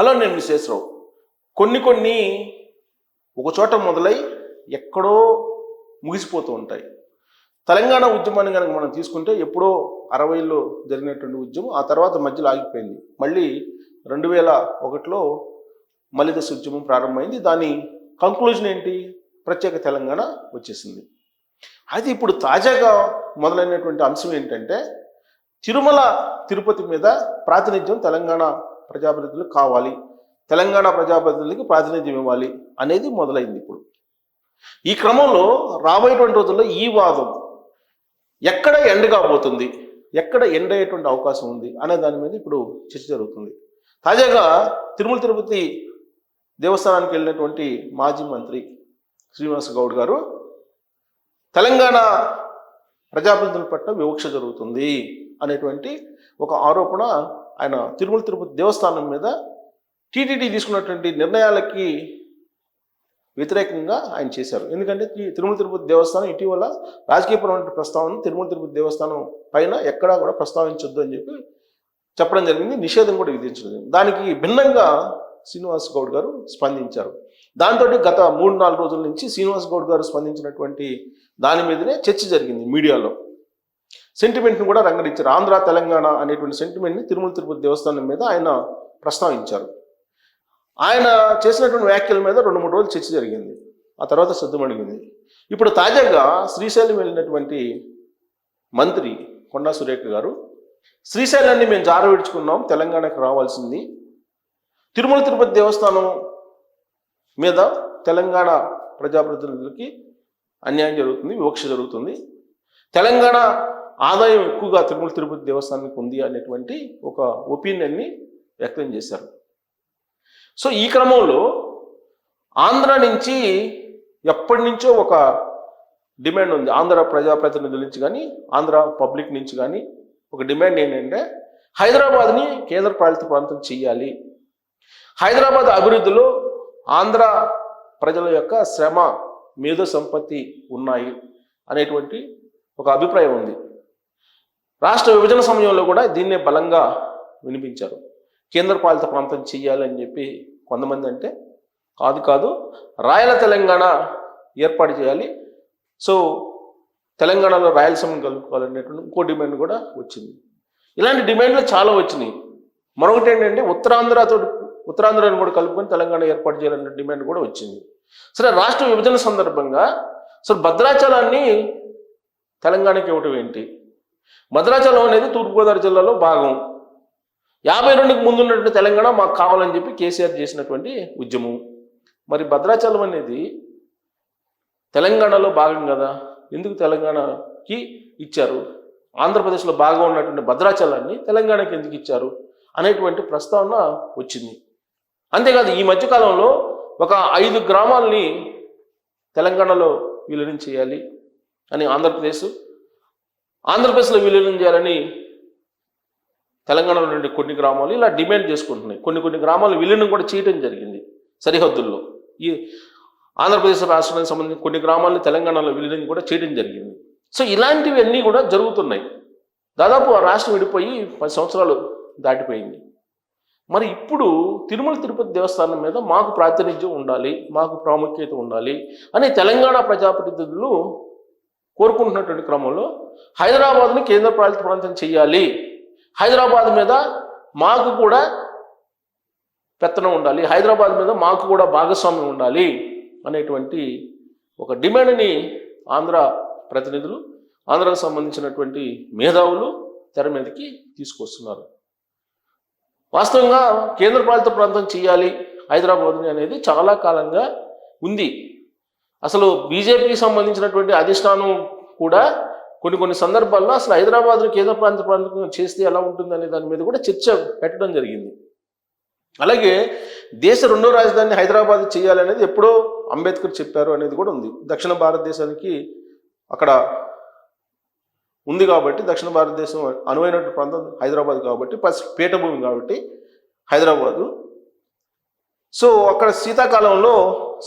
Hello నేను విశేషరావు కొన్ని కొన్ని ఒక చోట మొదలై ఎక్కడో ముగిసిపోతూ ఉంటాయి. తెలంగాణ ఉద్యమాన్ని కనుక మనం తీసుకుంటే ఎప్పుడో అరవైలో జరిగినటువంటి ఉద్యమం ఆ తర్వాత మధ్యలో ఆగిపోయింది. మళ్ళీ రెండు వేల ఒకటిలో మలిదశ ఉద్యమం ప్రారంభమైంది. దాని కంక్లూజన్ ఏంటి? ప్రత్యేక తెలంగాణ వచ్చేసింది. అయితే ఇప్పుడు తాజాగా మొదలైనటువంటి అంశం ఏంటంటే తిరుమల తిరుపతి మీద ప్రాతినిధ్యం తెలంగాణ ప్రజాప్రతినిధులు కావాలి. తెలంగాణ ప్రజాప్రతినిధులకి ప్రాతినిధ్యం ఇవ్వాలి అనేది మొదలైంది ఇప్పుడు. ఈ క్రమంలో రాబోయేటువంటి రోజుల్లో ఈ వాదం ఎక్కడ ఎండ్ కాబోతుంది? ఎక్కడ ఎండ్ అయ్యేటువంటి అవకాశం ఉంది? అనే దాని మీద ఇప్పుడు చర్చ జరుగుతుంది. తాజాగా తిరుమల తిరుపతి దేవస్థానానికి వెళ్ళినటువంటి మాజీ మంత్రి శ్రీనివాస గౌడ్ గారు తెలంగాణ ప్రజాప్రతినిధుల పట్ల వివక్ష జరుగుతుంది అనేటువంటి ఒక ఆరోపణ ఆయన తిరుమల తిరుపతి దేవస్థానం మీద టీటీడీ తీసుకున్నటువంటి నిర్ణయాలకి వ్యతిరేకంగా ఆయన చేశారు. ఎందుకంటే తిరుమల తిరుపతి దేవస్థానం ఇటీవల రాజకీయపరమైన ప్రస్తావన తిరుమల తిరుపతి దేవస్థానం పైన ఎక్కడా కూడా ప్రస్తావించొద్దు అని చెప్పి చెప్పడం జరిగింది. నిషేధం కూడా విధించడం జరిగింది దానికి భిన్నంగా శ్రీనివాస్ గౌడ్ గారు స్పందించారు. దాంతో గత మూడు నాలుగు రోజుల నుంచి శ్రీనివాస్ గౌడ్ గారు స్పందించినటువంటి దాని మీదనే చర్చ జరిగింది మీడియాలో. సెంటిమెంట్ని కూడా రంగడించారు ఆంధ్ర తెలంగాణ అనేటువంటి సెంటిమెంట్ని తిరుమల తిరుపతి దేవస్థానం మీద ఆయన ప్రస్తావించారు. ఆయన చేసినటువంటి వ్యాఖ్యల మీద రెండు మూడు రోజులు చర్చ జరిగింది. ఆ తర్వాత సద్దుమణిగింది ఇప్పుడు తాజాగా శ్రీశైలం వెళ్ళినటువంటి మంత్రి కొండా సురేఖ గారు శ్రీశైలాన్ని మేము జారవిడుచుకున్నాం తెలంగాణకు రావాల్సింది. తిరుమల తిరుపతి దేవస్థానం మీద తెలంగాణ ప్రజాప్రతినిధులకి అన్యాయం జరుగుతుంది వివక్ష జరుగుతుంది. తెలంగాణ ఆదాయం ఎక్కువగా తిరుమల తిరుపతి దేవస్థానానికి ఉంది అనేటువంటి ఒక ఒపీనియన్ని వ్యక్తం చేశారు. సో ఈ క్రమంలో ఆంధ్ర నుంచి ఎప్పటి నుంచో ఒక డిమాండ్ ఉంది. ఆంధ్ర ప్రజాప్రతినిధుల నుంచి కానీ ఆంధ్ర పబ్లిక్ నుంచి కానీ ఒక డిమాండ్ ఏంటంటే హైదరాబాద్ని కేంద్ర పాలిత ప్రాంతం చేయాలి. హైదరాబాద్ అభివృద్ధిలో ఆంధ్ర ప్రజల యొక్క శ్రమ మేధో సంపత్తి ఉన్నాయి అనేటువంటి ఒక అభిప్రాయం ఉంది. రాష్ట్ర విభజన సమయంలో కూడా దీన్నే బలంగా వినిపించారు. కేంద్ర పాలిత ప్రాంతం చేయాలని చెప్పి కొంతమంది అంటే కాదు కాదు రాయల తెలంగాణ ఏర్పాటు చేయాలి. సో తెలంగాణలో రాయలసీమను కలుపుకోవాలనేటువంటి ఇంకో డిమాండ్ కూడా వచ్చింది. ఇలాంటి డిమాండ్లు చాలా వచ్చినాయి. మరొకటి ఏంటంటే ఉత్తరాంధ్రతో ఉత్తరాంధ్రను కూడా కలుపుకొని తెలంగాణ ఏర్పాటు చేయాలనే డిమాండ్ కూడా వచ్చింది. సరే రాష్ట్ర విభజన సందర్భంగా అసలు భద్రాచలాన్ని తెలంగాణకి ఇవ్వటం ఏంటి? భద్రాచలం అనేది తూర్పుగోదావరి జిల్లాలో భాగం. యాభై రెండుకి ముందు ఉన్నటువంటి తెలంగాణ మాకు కావాలని చెప్పి కేసీఆర్ చేసినటువంటి ఉద్యమం. మరి భద్రాచలం అనేది తెలంగాణలో భాగం కదా? ఎందుకు తెలంగాణకి ఇచ్చారు? ఆంధ్రప్రదేశ్లో భాగం ఉన్నటువంటి భద్రాచలాన్ని తెలంగాణకి ఎందుకు ఇచ్చారు? అనేటువంటి ప్రస్తావన వచ్చింది. అంతేకాదు ఈ మధ్యకాలంలో ఒక ఐదు గ్రామాలని తెలంగాణలో విలీనం చేయాలి అని ఆంధ్రప్రదేశ్ ఆంధ్రప్రదేశ్లో విలీనం చేయాలని తెలంగాణలో నుండి కొన్ని గ్రామాలు ఇలా డిమాండ్ చేసుకుంటున్నాయి. కొన్ని కొన్ని గ్రామాలు విలీనం కూడా చేయడం జరిగింది సరిహద్దుల్లో. ఈ ఆంధ్రప్రదేశ్ రాష్ట్రానికి సంబంధించిన కొన్ని గ్రామాలను తెలంగాణలో విలీనం కూడా చేయడం జరిగింది. సో ఇలాంటివన్నీ కూడా జరుగుతున్నాయి. దాదాపు ఆ రాష్ట్రం విడిపోయి పది సంవత్సరాలు దాటిపోయింది. మరి ఇప్పుడు తిరుమల తిరుపతి దేవస్థానం మీద మాకు ప్రాతినిధ్యం ఉండాలి మాకు ప్రాముఖ్యత ఉండాలి అని తెలంగాణ ప్రజాప్రతినిధులు కోరుకుంటున్నటువంటి క్రమంలో హైదరాబాద్ని కేంద్ర పాలిత ప్రాంతం చేయాలి. హైదరాబాద్ మీద మాకు కూడా పెత్తనం ఉండాలి. హైదరాబాద్ మీద మాకు కూడా భాగస్వామ్యం ఉండాలి అనేటువంటి ఒక డిమాండ్ని ఆంధ్ర ప్రతినిధులు ఆంధ్రకు సంబంధించినటువంటి మేధావులు తెర మీదకి తీసుకొస్తున్నారు. వాస్తవంగా కేంద్ర పాలిత ప్రాంతం చేయాలి హైదరాబాద్ని అనేది చాలా కాలంగా ఉంది. అసలు బీజేపీకి సంబంధించినటువంటి అధిష్టానం కూడా కొన్ని కొన్ని సందర్భాల్లో అసలు హైదరాబాద్ను కేంద్ర ప్రాంత ప్రాంతం చేస్తే ఎలా ఉంటుంది అనే దాని మీద కూడా చర్చ పెట్టడం జరిగింది. అలాగే దేశ రెండో రాజధాని హైదరాబాద్ చేయాలనేది ఎప్పుడో అంబేద్కర్ చెప్పారు అనేది కూడా ఉంది. దక్షిణ భారతదేశానికి అక్కడ ఉంది కాబట్టి దక్షిణ భారతదేశం అనువైనటువంటి ప్రాంతం హైదరాబాద్ కాబట్టి ప్లస్ పీఠభూమి కాబట్టి హైదరాబాదు. సో అక్కడ శీతాకాలంలో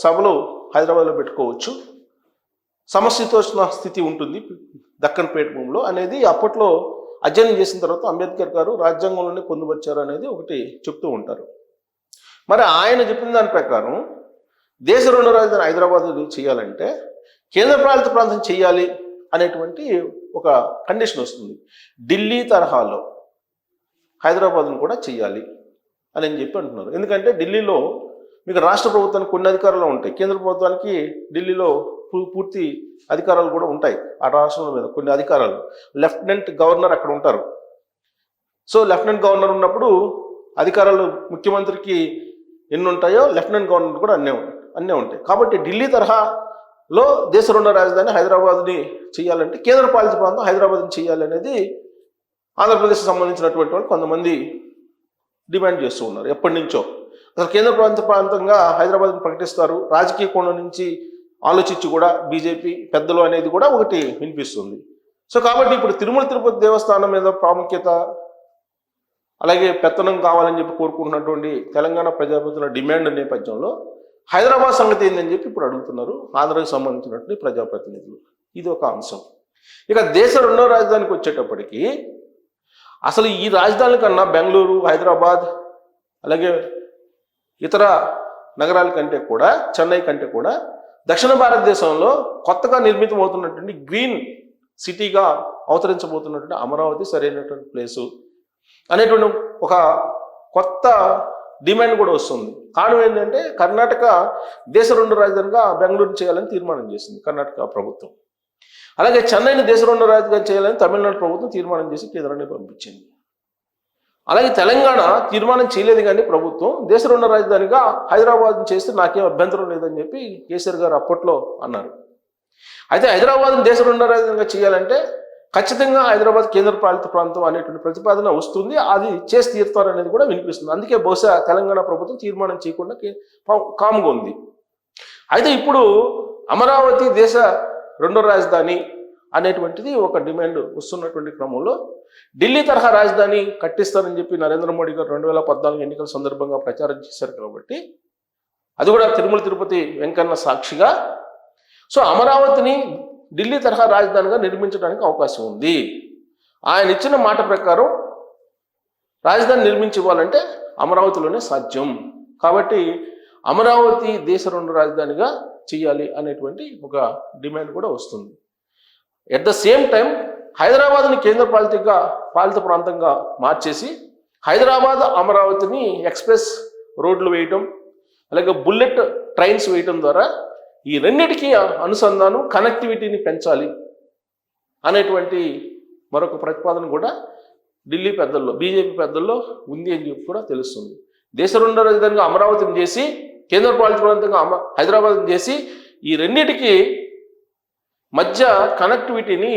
సభలు హైదరాబాద్లో పెట్టుకోవచ్చు. సమశీతోష్ణ స్థితి ఉంటుంది దక్కన్ భూమిలో అనేది అప్పట్లో అధ్యయనం చేసిన తర్వాత అంబేద్కర్ గారు రాజ్యాంగంలోనే పొందుపరిచారు అనేది ఒకటి చెప్తూ ఉంటారు. మరి ఆయన చెప్పిన దాని ప్రకారం దేశ రెండు రాజధాని హైదరాబాద్ చేయాలంటే కేంద్ర పాలిత ప్రాంతం చేయాలి అనేటువంటి ఒక కండిషన్ వస్తుంది. ఢిల్లీ తరహాలో హైదరాబాద్ను కూడా చేయాలి అని అని చెప్పి అంటున్నారు. ఎందుకంటే ఢిల్లీలో మీకు రాష్ట్ర ప్రభుత్వానికి కొన్ని అధికారాలు ఉంటాయి. కేంద్ర ప్రభుత్వానికి ఢిల్లీలో పూ- పూర్తి అధికారాలు కూడా ఉంటాయి. ఆ రాష్ట్రం మీద కొన్ని అధికారాలు. లెఫ్టినెంట్ గవర్నర్ అక్కడ ఉంటారు. సో లెఫ్టినెంట్ గవర్నర్ ఉన్నప్పుడు అధికారాలు ముఖ్యమంత్రికి ఎన్ని ఉంటాయో లెఫ్టినెంట్ గవర్నర్ కూడా అన్నీ అన్నీ ఉంటాయి. కాబట్టి ఢిల్లీ తరహాలో దేశ రెండో రాజధాని హైదరాబాద్ని చేయాలంటే కేంద్ర పాలిత ప్రాంతం హైదరాబాద్ని చేయాలి అనేది ఆంధ్రప్రదేశ్కి సంబంధించినటువంటి వాళ్ళు కొంతమంది డిమాండ్ చేస్తూ ఉన్నారు. ఎప్పటి నుంచో. అసలు కేంద్ర ప్రాంత ప్రాంతంగా హైదరాబాద్ని ప్రకటిస్తారు. రాజకీయ కోణం నుంచి ఆలోచించి కూడా బీజేపీ పెద్దలు అనేది కూడా ఒకటి వినిపిస్తుంది. సో కాబట్టి ఇప్పుడు తిరుమల తిరుపతి దేవస్థానం మీద ప్రాముఖ్యత అలాగే పెత్తనం కావాలని చెప్పి కోరుకుంటున్నటువంటి తెలంగాణ ప్రజాప్రతినిధుల డిమాండ్ నేపథ్యంలో హైదరాబాద్ సంగతి ఏందని చెప్పి ఇప్పుడు అడుగుతున్నారు ఆంధ్రాకి సంబంధించినటువంటి ప్రజాప్రతినిధులు. ఇది ఒక అంశం. ఇక దేశ రెండో రాజధానికి వచ్చేటప్పటికి అసలు ఈ రాజధానుల కన్నా బెంగళూరు హైదరాబాద్ అలాగే ఇతర నగరాల కంటే కూడా చెన్నై కంటే కూడా దక్షిణ భారతదేశంలో కొత్తగా నిర్మితం అవుతున్నటువంటి గ్రీన్ సిటీగా అవతరించబోతున్నటువంటి అమరావతి సరైనటువంటి ప్లేసు అనేటువంటి ఒక కొత్త డిమాండ్ కూడా వస్తుంది. కారణం ఏంటంటే కర్ణాటక దేశ రెండు రాజధానిగా బెంగళూరు చేయాలని తీర్మానం చేసింది కర్ణాటక ప్రభుత్వం. అలాగే చెన్నైని దేశ రెండు రాజధాని చేయాలని తమిళనాడు ప్రభుత్వం తీర్మానం చేసి కేంద్రాన్ని పంపించింది. అలాగే తెలంగాణ తీర్మానం చేయలేదు కానీ ప్రభుత్వం దేశ రెండో రాజధానిగా హైదరాబాద్ చేస్తే నాకేం అభ్యంతరం లేదని చెప్పి కేసీఆర్ గారు అప్పట్లో అన్నారు. అయితే హైదరాబాద్ దేశ రెండో రాజధానిగా చేయాలంటే ఖచ్చితంగా హైదరాబాద్ కేంద్ర పాలిత ప్రాంతం అనేటువంటి ప్రతిపాదన వస్తుంది. అది చేసి తీరుతారు అనేది కూడా వినిపిస్తుంది. అందుకే బహుశా తెలంగాణ ప్రభుత్వం తీర్మానం చేయకుండా కే- పా- కామ్గా ఉంది. అయితే ఇప్పుడు అమరావతి దేశ రెండో రాజధాని అనేటువంటిది ఒక డిమాండ్ వస్తున్నటువంటి క్రమంలో ఢిల్లీ తరహా రాజధాని కట్టిస్తారని చెప్పి నరేంద్ర మోడీ గారు రెండు వేల పద్నాలుగు ఎన్నికల సందర్భంగా ప్రచారం చేశారు కాబట్టి అది కూడా తిరుమల తిరుపతి వెంకన్న సాక్షిగా. సో అమరావతిని ఢిల్లీ తరహా రాజధానిగా నిర్మించడానికి అవకాశం ఉంది. ఆయన ఇచ్చిన మాట ప్రకారం రాజధాని నిర్మించివ్వాలంటే అమరావతిలోనే సాధ్యం. కాబట్టి అమరావతి దేశ రెండు రాజధానిగా చేయాలి అనేటువంటి ఒక డిమాండ్ కూడా వస్తుంది. ఎట్ ద సేమ్ టైం హైదరాబాద్ని కేంద్ర పాలితగా పాలిత ప్రాంతంగా మార్చేసి హైదరాబాద్ అమరావతిని ఎక్స్ప్రెస్ రోడ్లు వేయటం అలాగే బుల్లెట్ ట్రైన్స్ వేయటం ద్వారా ఈ రెండింటికి అనుసంధానం కనెక్టివిటీని పెంచాలి అనేటువంటి మరొక ప్రతిపాదన కూడా ఢిల్లీ పెద్దల్లో బీజేపీ పెద్దల్లో ఉంది అని చెప్పి కూడా తెలుస్తుంది. దేశ రెండో రాజధానిగా అమరావతిని చేసి కేంద్ర పాలిత ప్రాంతంగా అమ హైదరాబాద్ని చేసి ఈ రెండింటికి మధ్య కనెక్టివిటీని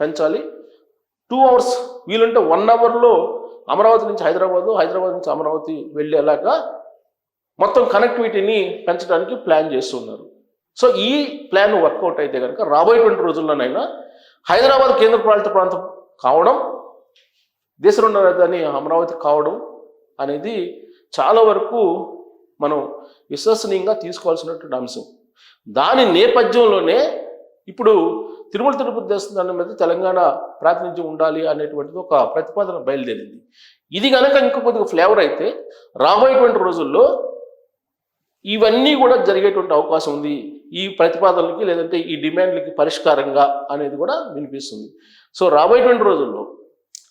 పెంచాలి. టూ అవర్స్ వీలుంటే వన్ అవర్లో అమరావతి నుంచి హైదరాబాదు హైదరాబాద్ నుంచి అమరావతి వెళ్ళేలాగా మొత్తం కనెక్టివిటీని పెంచడానికి ప్లాన్ చేస్తున్నారు. సో ఈ ప్లాన్ వర్కౌట్ అయితే కనుక రాబోయేటువంటి రోజుల్లోనైనా హైదరాబాద్ కేంద్ర పాలిత ప్రాంతం కావడం దేశంలో రాజధాని అమరావతి కావడం అనేది చాలా వరకు మనం విశ్వసనీయంగా తీసుకోవాల్సినటువంటి అంశం. దాని నేపథ్యంలోనే ఇప్పుడు తిరుమల తిరుపతి దేవస్థానం మీద తెలంగాణ ప్రాతినిధ్యం ఉండాలి అనేటువంటిది ఒక ప్రతిపాదన బయలుదేరింది. ఇది కనుక ఇంకా కొద్దిగా ఫ్లేవర్ అయితే రాబోయేటువంటి రోజుల్లో ఇవన్నీ కూడా జరిగేటువంటి అవకాశం ఉంది. ఈ ప్రతిపాదనలకి లేదంటే ఈ డిమాండ్లకి పరిష్కారంగా అనేది కూడా వినిపిస్తుంది. సో రాబోయేటువంటి రోజుల్లో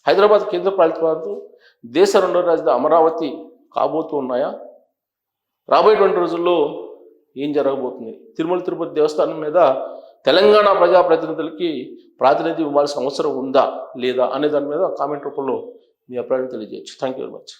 హైదరాబాద్ కేంద్ర పాలిత ప్రాంతం దేశ రెండో రాజధాని అమరావతి కాబోతూ ఉన్నాయా? రాబోయేటువంటి రోజుల్లో ఏం జరగబోతుంది? తిరుమల తిరుపతి దేవస్థానం మీద తెలంగాణ ప్రజాప్రతినిధులకి ప్రాతినిధ్యం ఇవ్వాల్సిన అవసరం ఉందా లేదా అనే దాని మీద కామెంట్ రూపంలో మీ అభిప్రాయం తెలియజేయచ్చు. Thank you very much